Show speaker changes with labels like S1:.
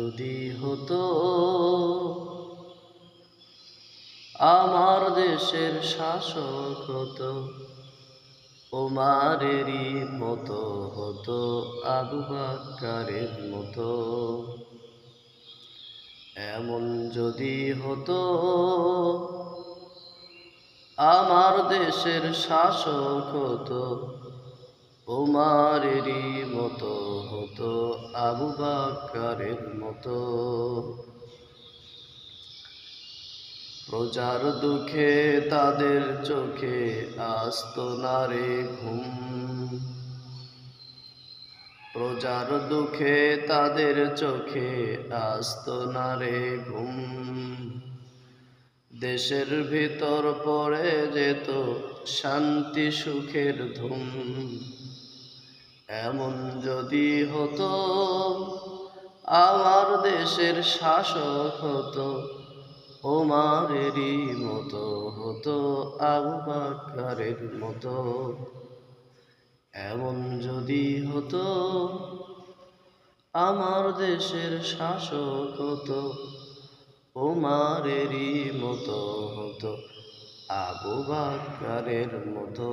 S1: যদি হতো, আমার দেশের শাসক হতো, ওমারেরই মতো হতো, আবু বাক্কারের মতো। এমন যদি হতো, আমার দেশের শাসক হতো, ওমারেরই মতো আবু বাকারের মতো। প্রজার দুঃখে তাদের চোখে আস্ত না রে ঘুম। প্রজার দুঃখে তাদের চোখে আস্ত না রে ঘুম। দেশের ভিতর পড়ে যেত শান্তি সুখের ধুম। এমন যদি হতো, আমার দেশের শাসক হতো, ওমারেরই মতো হতো, আবু বাক্কারের মতো। এমন যদি হতো, আমার দেশের শাসক হতো, ওমারেরই মতো হতো, আবু বাক্কারের মতো।